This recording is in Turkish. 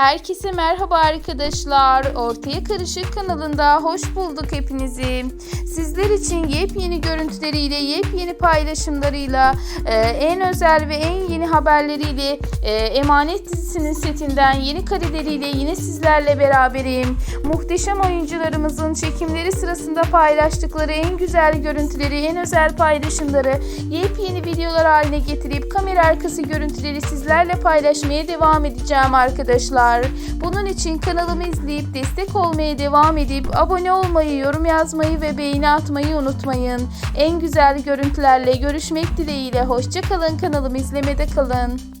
Herkese merhaba arkadaşlar. Ortaya Karışık kanalında hoş bulduk hepinizi. Sizler için yepyeni görüntüleriyle, yepyeni paylaşımlarıyla, e, en özel ve en yeni haberleriyle e, Emanet dizisinin setinden yeni kareleriyle yine sizlerle beraberim. Muhteşem oyuncularımızın çekimleri sırasında paylaştıkları en güzel görüntüleri, en özel paylaşımları yepyeni videolar haline getirip kamera arkası görüntüleri sizlerle paylaşmaya devam edeceğim arkadaşlar. Bunun için kanalımı izleyip destek olmaya devam edip abone olmayı, yorum yazmayı ve beğeni atmayı unutmayın. En güzel görüntülerle görüşmek dileğiyle hoşça kalın kanalımı izlemede kalın.